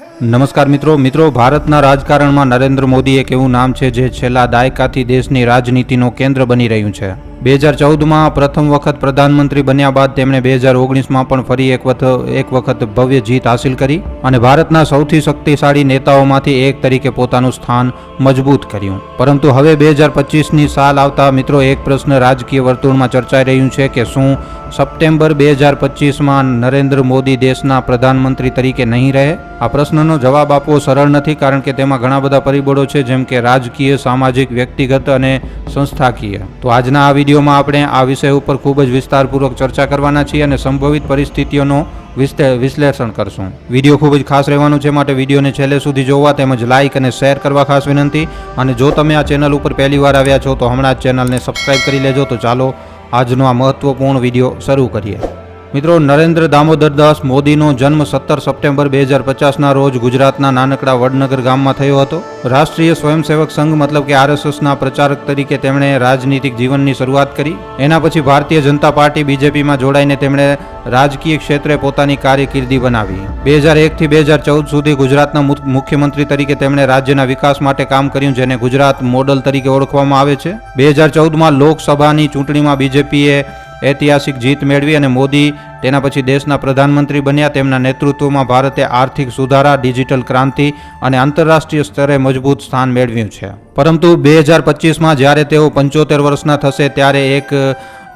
Hey! નમસ્કાર મિત્રો. મિત્રો, ભારતના રાજકારણમાં નરેન્દ્ર મોદી એક એવું નામ છે જે છેલ્લા દાયકાથી દેશની રાજનીતિનો કેન્દ્ર બની રહ્યું છે. બે હજાર ચૌદમાં પ્રથમ વખત પ્રધાનમંત્રી બન્યા બાદ તેમણે બે હજાર ઓગણીસમાં પણ ફરી એક વખત એક વખત ભવ્ય જીત હાંસિલ કરી અને ભારતના સૌથી શક્તિશાળી નેતાઓમાંથી એક તરીકે પોતાનું સ્થાન મજબૂત કર્યું. પરંતુ હવે બે હજાર પચીસની સાલ આવતા મિત્રો એક પ્રશ્ન રાજકીય વર્તુળમાં ચર્ચાઈ રહ્યું છે કે શું સપ્ટેમ્બર બે હજાર પચીસમાં નરેન્દ્ર મોદી દેશના પ્રધાનમંત્રી તરીકે નહીં રહે? આ પ્રશ્નનો જવાબ આપવો સરળ નથી કારણ કે તેમાં ઘણા બધા પરિબળો છે, જેમ કે રાજકીય, સામાજિક, વ્યક્તિગત અને સંસ્થાકીય. તો આજના આ વિડીયોમાં આપણે આ વિષય ઉપર ખૂબ જ વિસ્તારપૂર્વક ચર્ચા કરવાના છીએ અને સંભવિત પરિસ્થિતિઓનો વિશ્લેષણ કરશું. વીડિયો ખૂબ જ ખાસ રહેવાનું છે, માટે વિડીયોને છેલ્લે સુધી જોવા તેમજ લાઇક અને શેર કરવા ખાસ વિનંતી. અને જો તમે આ ચેનલ ઉપર પહેલી વાર આવ્યા છો, તો હમણાં જ ચેનલને સબસ્ક્રાઇબ કરી લેજો. તો ચાલો આજનો આ મહત્વપૂર્ણ વીડિયો શરૂ કરીએ. મિત્રો, નરેન્દ્ર દામોદર દાસ મોદીનો જન્મ સત્તર સપ્ટેમ્બર બે હજાર પચાસના રોજ ગુજરાતના નાનકડા વડનગર ગામમાં થયો હતો. રાષ્ટ્રીય સ્વયંસેવક સંઘ મતલબ કે આરએસએસના પ્રચારક તરીકે તેમણે રાજનીતિક જીવનની શરૂઆત કરી. એના પછી ભારતીય જનતા પાર્ટી બીજેપીમાં જોડાઈને તેમણે રાજકીય ક્ષેત્રે પોતાની કારકિર્દી બનાવી. બે હજાર એકથી બે હજાર ચૌદ સુધી ગુજરાતના મુખ્યમંત્રી તરીકે તેમણે રાજ્યના વિકાસ માટે કામ કર્યું, જેને ગુજરાત મોડલ તરીકે ઓળખવામાં આવે છે. બે હજાર ચૌદમાં લોકસભાની ચૂંટણીમાં બીજેપીએ ઐતિહાસિક જીત મેળવી અને મોદી તેના પછી દેશના પ્રધાનમંત્રી બન્યા. તેમના નેતૃત્વમાં ભારતે આર્થિક સુધારા, ડિજિટલ ક્રાંતિ અને આંતરરાષ્ટ્રીય સ્તરે મજબૂત સ્થાન મેળવ્યું છે. પરંતુ બે હજાર પચીસમાં જ્યારે તેઓ પંચોતેર વર્ષના થશે, ત્યારે એક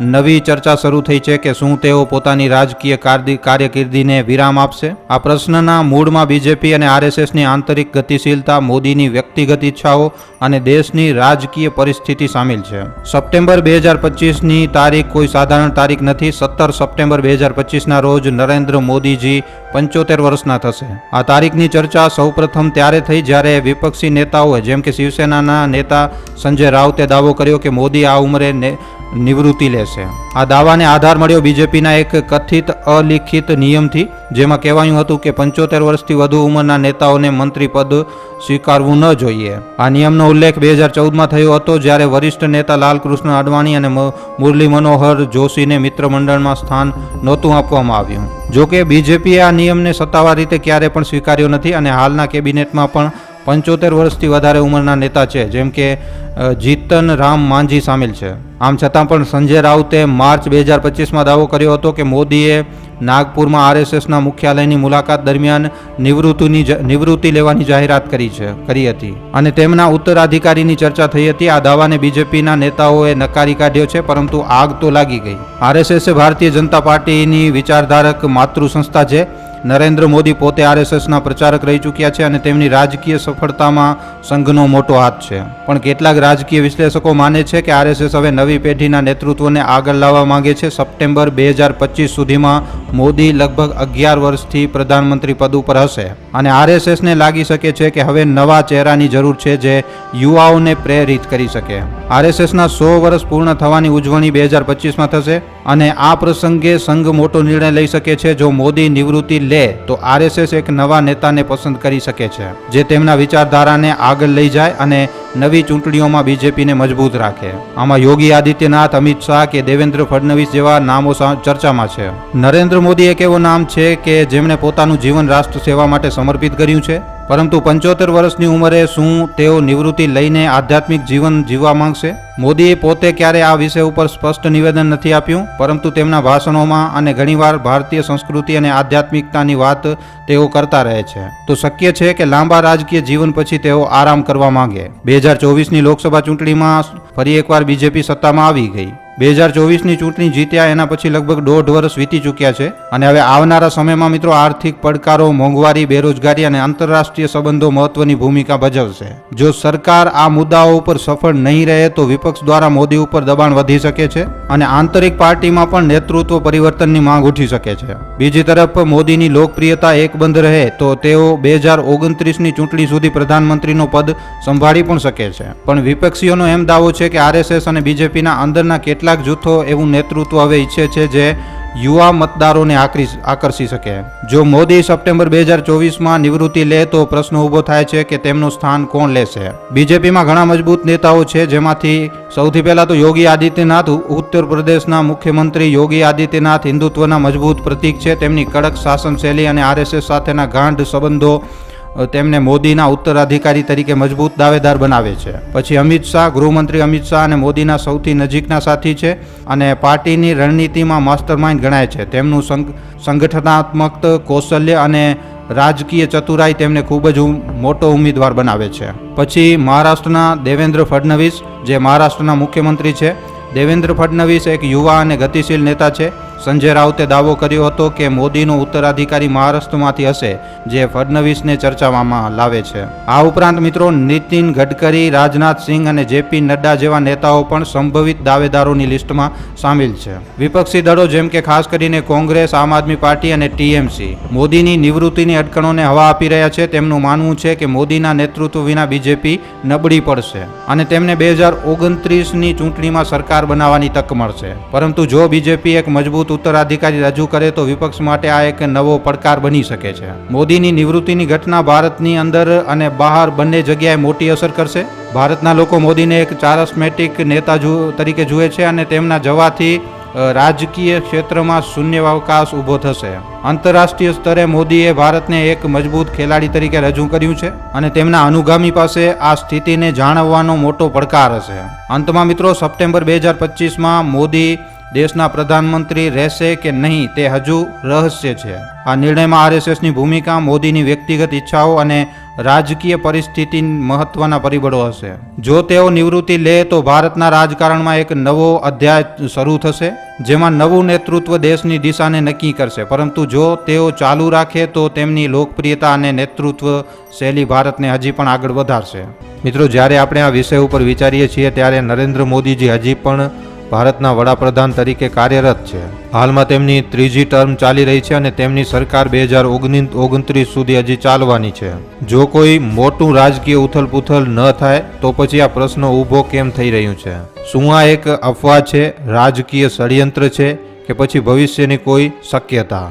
નવી ચર્ચા શરૂ થઈ છે કે શું તેઓ પોતાની રાજકીય કાર્દી- કારકિર્દીને વિરામ આપશે? આ પ્રશ્નના મૂળમાં બીજેપી અને આરએસએસની આંતરિક ગતિશીલતા, મોદીની વ્યક્તિગત ઈચ્છાઓ અને દેશની રાજકીય પરિસ્થિતિ સામેલ છે. સપ્ટેમ્બર બે હજાર પચીસની તારીખ કોઈ સાધારણ તારીખ નથી. સત્તર સપ્ટેમ્બર બે હજાર પચીસના રોજ નરેન્દ્ર મોદીજી પંચોતેર વર્ષના થશે. આ તારીખની ચર્ચા સૌપ્રથમ ત્યારે થઈ જ્યારે વિપક્ષી નેતાઓએ જેમ કે શિવસેનાના નેતા સંજય રાઉતે દાવો કર્યો કે મોદી આ ઉંમરે નિવૃત્તિ લેશે. આ દાવાને આધાર મળ્યો બીજેપીના એક કથિત અલિખિત નિયમથી, જેમાં કહેવાયું હતું કે પંચોતેર વર્ષથી વધુ ઉંમરના નેતાઓને મંત્રી પદ સ્વીકારવું ન જોઈએ. આ નિયમનો ઉલ્લેખ બે હજાર ચૌદમાં થયો હતો, જ્યારે વરિષ્ઠ નેતા લાલકૃષ્ણ અડવાણી અને મુરલી મનોહર જોશીને મિત્રમંડળમાં સ્થાન નહોતું આપવામાં આવ્યું. જોકે, બીજેપીએ આ નિયમને સત્તાવાર રીતે ક્યારે પણ સ્વીકાર્યો નથી અને હાલના કેબિનેટમાં પણ પંચોતેર વર્ષથી વધારે ઉંમરના નેતા છે, જેમ કે જીતન રામ માંઝી સામેલ છે. આમ છતાં પણ સંજય રાઉતે માર્ચ બે હજાર પચીસમાં દાવો કર્યો હતો કે મોદીએ નાગપુરમાં આરએસએસના મુખ્યાલયની મુલાકાત દરમિયાન નિવૃત્તિની નિવૃત્તિ લેવાની જાહેરાત કરી છે, કરી હતી. અને તેમના ઉત્તરાધિકારીની ચર્ચા થઈ હતી. આ દાવાને બીજેપીના નેતાઓએ નકારી કાઢ્યો છે, પરંતુ આગ તો લાગી ગઈ. આરએસએસ ભારતીય જનતા પાર્ટીની વિચારધારક માતૃ સંસ્થા છે. નરેન્દ્ર મોદી પોતે આરએસએસના પ્રચારક રહી ચૂક્યા છે અને તેમની રાજકીય સફળતામાં સંઘનો મોટો હાથ છે. પણ કેટલાક રાજકીય વિશ્લેષકો માને છે કે આરએસએસ હવે નવી પેઢીના નેતૃત્વને આગળ લાવવા માંગે છે. સપ્ટેમ્બર બે હજાર પચીસ સુધીમાં મોદી લગભગ અગિયાર વર્ષથી પ્રધાનમંત્રી પદ ઉપર હશે. અને આરએસએસને લાગી શકે છે કે હવે નવા ચહેરાની જરૂર છે જે યુવાઓને પ્રેરિત કરી શકે. આરએસએસના સો વર્ષ પૂર્ણ થવાની ઉજવણી બે હજાર પચીસમાં થશે અને આ પ્રસંગે સંઘ મોટો નિર્ણય લઈ શકે છે. જો મોદી નિવૃત્તિ લે, તો આરએસએસ એક નવા નેતાને પસંદ કરી શકે છે, જે તેમના વિચારધારાને આગળ લઈ જાય અને નવી ચૂંટણીઓમાં બીજેપીને મજબૂત રાખે. આમાં યોગી આદિત્યનાથ, અમિત શાહ કે દેવેન્દ્ર ફડણવીસ જેવા નામો ચર્ચામાં છે. નરેન્દ્ર મોદી એક એવો નામ છે કે જેમણે પોતાનું જીવન રાષ્ટ્ર સેવા માટે સમર્પિત કર્યું છે. પરંતુ પંચોતેર વર્ષની ઉંમરે શું તેઓ નિવૃત્તિ લઈને આધ્યાત્મિક જીવન જીવવા માંગશે? મોદીએ પોતે ક્યારે આ વિષય ઉપર સ્પષ્ટ નિવેદન નથી આપ્યું, પરંતુ તેમના ભાષણોમાં અને ઘણીવાર ભારતીય સંસ્કૃતિ અને આધ્યાત્મિકતાની વાત તેઓ કરતા રહે છે. તો શક્ય છે કે લાંબા રાજકીય જીવન પછી તેઓ આરામ કરવા માંગે? બે હજાર ચોવીસની લોકસભા ચૂંટણીમાં ફરી એકવાર બીજેપી સત્તામાં આવી ગઈ. બે હજાર ચોવીસની ચૂંટણી જીત્યા, એના પછી લગભગ દોઢ વર્ષ વીતી ચૂક્યા છે. અને હવે આવનારા સમયમાં મિત્રો આર્થિક પડકારો, મોંઘવારી, બેરોજગારી અને આંતરરાષ્ટ્રીય સંબંધો મહત્વની ભૂમિકા ભજવશે. જો સરકાર આ મુદ્દાઓ ઉપર સફળ નહીં રહે, તો વિપક્ષ દ્વારા મોદી ઉપર દબાણ વધી શકે છે અને આંતરિક પાર્ટીમાં પણ નેતૃત્વ પરિવર્તનની માંગ ઉઠી શકે છે. બીજી તરફ, મોદીની લોકપ્રિયતા એકબંધ રહે, તો તેઓ બે હજાર ઓગણત્રીસની ચૂંટણી સુધી પ્રધાનમંત્રીનો પદ સંભાળી પણ શકે છે. પણ વિપક્ષીઓનો એમ દાવો છે કે આરએસએસ અને બીજેપીના અંદરના કેટલાક જૂથો એવું નેતૃત્વ હવે ઈચ્છે છે જે યુવા મતદારોને આકરી- આકર્ષી શકે. જો મોદી સપ્ટેમ્બર બે હજાર ચોવીસમાં નિવૃત્તિ લે તો પ્રશ્ન ઊભો થાય છે કે તેમનું સ્થાન કોણ લેશે. બીજેપીમાં ઘણા મજબૂત નેતાઓ છે, જેમાંથી સૌથી પહેલાં તો યોગી આદિત્યનાથ, ઉત્તર પ્રદેશના મુખ્યમંત્રી યોગી આદિત્યનાથ હિન્દુત્વના મજબૂત પ્રતીક છે. તેમની કડક શાસન શૈલી અને આરએસએસ સાથેના ગાંઢ સંબંધો તેમને મોદીના ઉત્તરાધિકારી તરીકે મજબૂત દાવેદાર બનાવે છે. પછી અમિત શાહ, ગૃહમંત્રી અમિત શાહ અને મોદીના સૌથી નજીકના સાથી છે અને પાર્ટીની રણનીતિમાં માસ્ટરમાઇન્ડ ગણાય છે. તેમનું સંગઠનાત્મક કૌશલ્ય અને રાજકીય ચતુરાઈ તેમને ખૂબ જ મોટો ઉમેદવાર બનાવે છે. પછી મહારાષ્ટ્રના દેવેન્દ્ર ફડણવીસ, જે મહારાષ્ટ્રના મુખ્યમંત્રી છે દેવેન્દ્ર ફડણવીસ એક યુવા અને ગતિશીલ નેતા છે. સંજય રાઉતે દાવો કર્યો હતો કે મોદીનો ઉત્તરાધિકારી મહારાષ્ટ્રમાંથી હશે, જે ફડણવીસને ચર્ચામાં લાવે છે. આ ઉપરાંત મિત્રો, નીતિન ગડકરી, રાજનાથ સિંહ અને જેપી નડ્ડા જેવા નેતાઓ પણ સંભવિત દાવેદારોની લિસ્ટમાં સામેલ છે. વિપક્ષી દળો જેમ કે ખાસ કરીને કોંગ્રેસ, આમ આદમી પાર્ટી અને ટીએમસી, મોદીની નિવૃત્તિની અટકણોને હવા આપી રહ્યા છે. તેમનું માનવું છે કે મોદીના નેતૃત્વ વિના બીજેપી નબળી પડશે. અને તેમને બે હજાર ઓગણત્રીસની ચૂંટણીમાં સરકાર બનાવવાની તક મળશે. પરંતુ જો બીજેપી એક મજબૂત ઉત્તરાધિકારી રજૂ કરે તો વિપક્ષ માટે આ એક નવો પડકાર બની શકે છે. મોદીની નિવૃત્તિની ઘટના ભારતની અંદર અને બહાર બંને જગ્યાએ મોટી અસર કરશે? ભારતના લોકો મોદીને એક ચારસ્મેટિક નેતા તરીકે જુએ છે અને તેમના જવાથી રાજકીય ક્ષેત્રમાં શૂન્યવકાશ ઊભો થશે. આંતરરાષ્ટ્રીય સ્તરે મોદીએ ભારતને એક મજબૂત ખેલાડી તરીકે રજૂ કર્યું છે અને તેમના અનુગામી પાસે આ સ્થિતિને જાણવવાનો મોટો પડકાર હશે. અંતમાં મિત્રો, સપ્ટેમ્બર બે હજાર પચીસમાં મોદી દેશના પ્રધાનમંત્રી રહેશે કે નહીં તે હજુ રહસ્ય છે. આ નિર્ણયમાં આરએસએસની ભૂમિકા, મોદીની વ્યક્તિગત ઈચ્છાઓ અને રાજકીય પરિસ્થિતિ મહત્વના પરિબળો હશે. જો તેઓ નિવૃત્તિ લે તો ભારતના રાજકારણમાં એક નવો અધ્યાય શરૂ થશે, જેમાં નવું નેતૃત્વ દેશની દિશાને નક્કી કરશે. પરંતુ જો તેઓ ચાલુ રાખે તો તેમની લોકપ્રિયતા અને નેતૃત્વ શૈલી ભારતને હજી પણ આગળ વધારશે. મિત્રો, જ્યારે આપણે આ વિષય ઉપર વિચારીએ છીએ, ત્યારે નરેન્દ્ર મોદીજી હજી પણ ભારતના વડાપ્રધાન તરીકે કાર્યરત છે. હાલમાં તેમની ત્રીજી ટર્મ ચાલી રહી છે અને તેમની સરકાર બે હજાર ઓગણત્રીસ સુધી હજી ચાલવાની છે. જો કોઈ મોટું રાજકીય ઉથલપુથલ ન થાય, તો પછી આ પ્રશ્ન ઊભો કેમ થઈ રહ્યું છે? શું આ એક અફવા છે, રાજકીય ષડયંત્ર છે કે પછી ભવિષ્યની કોઈ શક્યતા?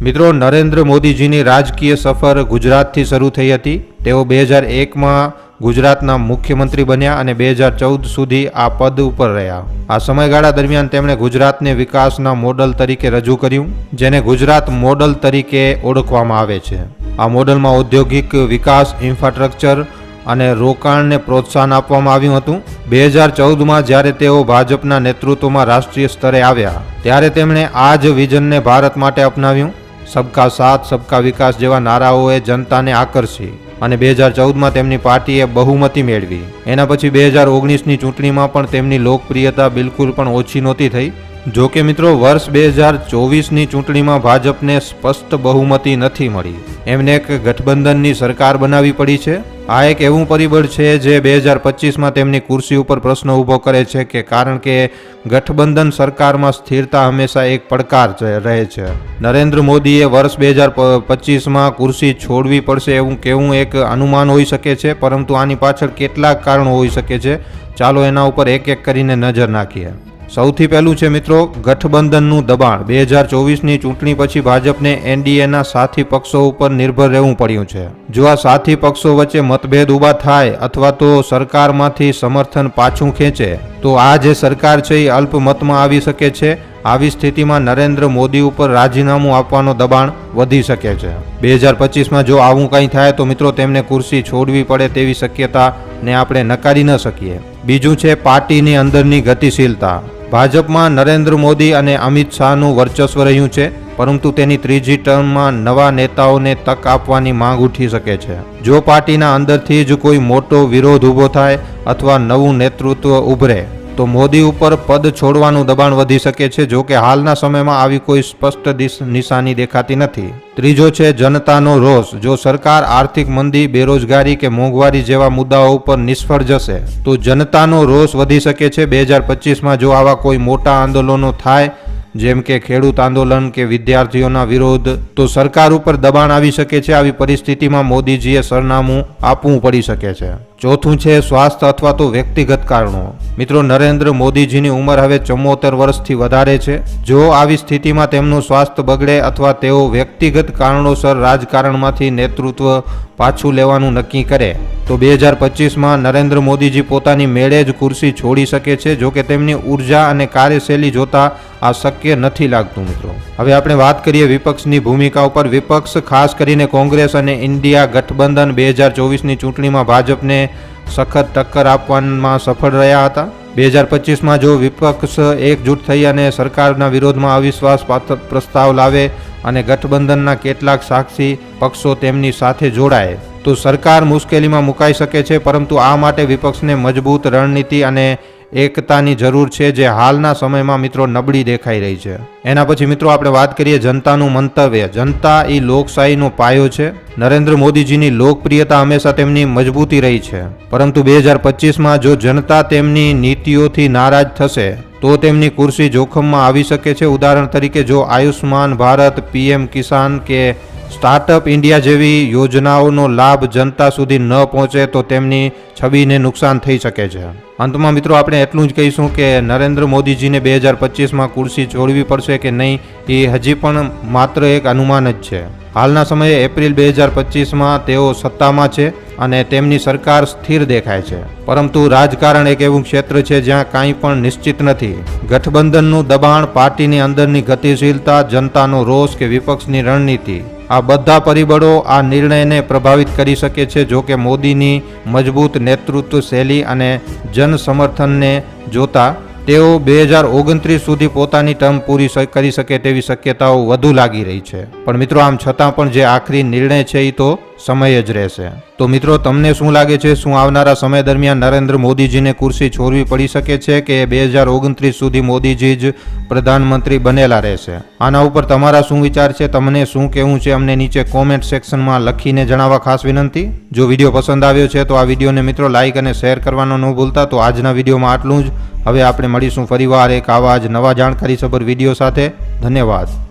મિત્રો, નરેન્દ્ર મોદીજીની રાજકીય સફર ગુજરાતથી શરૂ થઈ હતી. તેઓ બે હજાર એકમાં ગુજરાતના મુખ્યમંત્રી બન્યા અને બે હજાર ચૌદ સુધી આ પદ ઉપર રહ્યા. આ સમયગાળા દરમિયાન તેમણે ગુજરાતને વિકાસના મોડલ તરીકે રજૂ કર્યું, જેને ગુજરાત મોડલ તરીકે ઓળખવામાં આવે છે. આ મોડલમાં ઔદ્યોગિક વિકાસ, ઇન્ફ્રાસ્ટ્રક્ચર અને રોકાણને પ્રોત્સાહન આપવામાં આવ્યું હતું. બે હજાર ચૌદમાં જ્યારે તેઓ ભાજપના નેતૃત્વમાં રાષ્ટ્રીય સ્તરે આવ્યા, ત્યારે તેમણે આ જ વિઝનને ભારત માટે અપનાવ્યું. સબકા સાથ, સબકા વિકાસ જેવા નારાઓએ જનતાને આકર્ષી. અને બે હજાર ચૌદમાં તેમની પાર્ટીએ બહુમતી મેળવી. એના પછી બે હજાર ઓગણીસની ચૂંટણીમાં પણ તેમની લોકપ્રિયતા બિલકુલ પણ ઓછી નહોતી થઈ. જો કે મિત્રો, વર્ષ બે હજાર ચોવીસની ચૂંટણીમાં ભાજપને સ્પષ્ટ બહુમતી નથી મળી. એમને એક ગઠબંધનની સરકાર બનાવવી પડી છે. આ એક એવું પરિબળ છે જે બે હજાર પચીસમાં તેમની કુર્સી ઉપર પ્રશ્ન ઊભો કરે છે કે કારણ કે ગઠબંધન સરકારમાં સ્થિરતા હંમેશા એક પડકાર રહે છે. નરેન્દ્ર મોદીએ વર્ષ બે હજાર પચીસમાં કુર્સી છોડવી પડશે એવું કેવું એક અનુમાન હોઈ શકે છે? પરંતુ આની પાછળ કેટલાક કારણો હોઈ શકે છે. ચાલો એના ઉપર એક એક કરીને નજર નાખીએ. સૌથી પહેલું છે મિત્રો ગઠબંધનનું દબાણ. બે હજાર ચોવીસની ચૂંટણી પછી ભાજપને એનડીએના સાથી પક્ષો ઉપર નિર્ભર રહેવું પડ્યું છે. જો આ સાથી પક્ષો વચ્ચે મતભેદ ઊભા થાય અથવા તો સરકારમાંથી સમર્થન પાછું ખેંચે, તો આ જે સરકાર છે એ અલ્પમતમાં આવી શકે છે આવી સ્થિતિમાં નરેન્દ્ર મોદી ઉપર રાજીનામું આપવાનો દબાણ વધી શકે છે. બે હજાર પચીસમાં જો આવું કંઈ થાય તો મિત્રો તેમને કુર્સી છોડવી પડે તેવી શક્યતાને આપણે નકારી ન શકીએ. બીજું છે પાર્ટીની અંદરની ગતિશીલતા. ભાજપમાં નરેન્દ્ર મોદી અને અમિત શાહનું વર્ચસ્વ રહ્યું છે, પરંતુ તેની ત્રીજી ટર્મમાં નવા નેતાઓને તક આપવાની માંગ ઉઠી શકે છે. જો પાર્ટીના અંદરથી જ કોઈ મોટો વિરોધ ઊભો થાય અથવા નવું નેતૃત્વ ઉભરે તો મોદી ઉપર પદ છોડવાનું દબાણ વધી શકે છે, જો કે હાલના સમયમાં આવી કોઈ સ્પષ્ટ નિશાની દેખાતી નથી. ત્રીજો છે જનતાનો રોષ. જો સરકાર આર્થિક મંદી, બેરોજગારી કે મોંઘવારી જેવા મુદ્દાઓ ઉપર નિષ્ફળ જશે, તો જનતાનો રોષ વધી શકે છે. બે હજાર પચીસમાં જો આવા કોઈ મોટા આંદોલનો થાય, જેમ કે ખેડૂત આંદોલન કે વિદ્યાર્થીઓના વિરોધ, તો સરકાર ઉપર દબાણ આવી શકે છે. આવી પરિસ્થિતિમાં મોદીજીએ સરનામું આપવું પડી શકે છે. ચોથું છે સ્વાસ્થ્ય અથવા તો વ્યક્તિગત કારણો. મિત્રો, નરેન્દ્ર મોદીજીની ઉંમર હવે ચુમ્મોતેર વર્ષથી વધારે છે. જો આવી સ્થિતિમાં તેમનું સ્વાસ્થ્ય બગડે અથવા તેઓ વ્યક્તિગત કારણોસર રાજકારણમાંથી નેતૃત્વ પાછું લેવાનું નક્કી કરે, તો બે હજાર પચીસમાં નરેન્દ્ર મોદીજી પોતાની મેળે જ ખુરશી છોડી શકે છે જો કે તેમની ઊર્જા અને કાર્યશૈલી જોતા આ શક્ય નથી લાગતું, મિત્રો. હવે આપણે વાત કરીએ વિપક્ષની ભૂમિકા ઉપર. વિપક્ષ, ખાસ કરીને કોંગ્રેસ અને ઇન્ડિયા ગઠબંધન બે હજાર ચોવીસની ચૂંટણીમાં ભાજપને સખત ટક્કર આપવામાં સફળ રહ્યા હતા. બે હજાર પચીસમાં જો વિપક્ષ એકજૂટ થઈ અને સરકારના વિરોધમાં અવિશ્વાસ પ્રસ્તાવ લાવે અને ગઠબંધનના કેટલાક સાક્ષી પક્ષો તેમની સાથે જોડાય, તો સરકાર મુશ્કેલીમાં મુકાઈ શકે છે, પરંતુ આ માટે વિપક્ષને મજબૂત રણનીતિ અને એકતાની જરૂર છે જે હાલના સમયમાં મિત્રો નબળી દેખાઈ રહી છે. એના પછી મિત્રો આપણે વાત કરીએ જનતાનું મંતવ્ય. જનતા એ લોકશાહીનો પાયો છે. નરેન્દ્ર મોદીજીની લોકપ્રિયતા હંમેશા તેમની મજબૂતી રહી છે. પરંતુ બે હજાર પચીસમાં જો જનતા તેમની નીતિઓથી નારાજ થશે, તો તેમની કુર્સી જોખમમાં આવી શકે છે. ઉદાહરણ તરીકે જો આયુષ્માન ભારત પીએમ કિસાન કે સ્ટાર્ટઅપ ઇન્ડિયા જેવી યોજનાઓનો લાભ જનતા સુધી ન પહોંચે તો તેમની છબીને નુકસાન થઈ શકે છે. અંતમાં મિત્રો આપણે એટલું જ કહીશું કે નરેન્દ્ર મોદીજીને બે હજાર પચીસમાં કુર્સી છોડવી પડશે કે નહીં એ હજી પણ માત્ર એક અનુમાન જ છે. હાલના સમયે એપ્રિલ બે હજાર પચીસમાં તેઓ સત્તામાં છે અને તેમની સરકાર સ્થિર દેખાય છે. પરંતુ રાજકારણ એક એવું ક્ષેત્ર છે જ્યાં કાંઈ પણ નિશ્ચિત નથી. ગઠબંધનનું દબાણ પાર્ટીની અંદરની ગતિશીલતા, જનતાનો રોષ કે વિપક્ષની રણનીતિ આ બધા પરિબળો આ નિર્ણયને પ્રભાવિત કરી શકે છે, જો કે મોદીની મજબૂત નેતૃત્વ શૈલી અને જન સમર્થનને જોતા તેઓ બે હજાર ઓગણત્રીસ સુધી પોતાની ટર્મ પૂરી કરી શકે તેવી શક્યતાઓ વધુ લાગી રહી છે. પણ મિત્રો, આમ છતાં પણ જે આખરી નિર્ણય છે એ તો સમય જ રહેશે. તો મિત્રો, તમને શું લાગે છે? શું આવનારા સમય દરમિયાન નરેન્દ્ર મોદીજીને ખુરશી છોડવી પડી શકે છે કે બે હજાર ઓગણત્રીસ સુધી મોદીજી જ પ્રધાનમંત્રી બનેલા રહેશે? આના ઉપર તમારા શું વિચાર છે? તમને શું કહેવું છે? અમને નીચે કોમેન્ટ સેક્શનમાં લખીને જણાવવા ખાસ વિનંતી. જો વીડિયો પસંદ આવ્યો છે તો આ વિડીયોને મિત્રો લાઇક અને શેર કરવાનો ન ભૂલતા. તો આજના વિડીયોમાં આટલું જ. હવે આપણે મળીશું ફરીવાર એક આવા જ નવા જાણકારીસભર વીડિયો સાથે. ધન્યવાદ.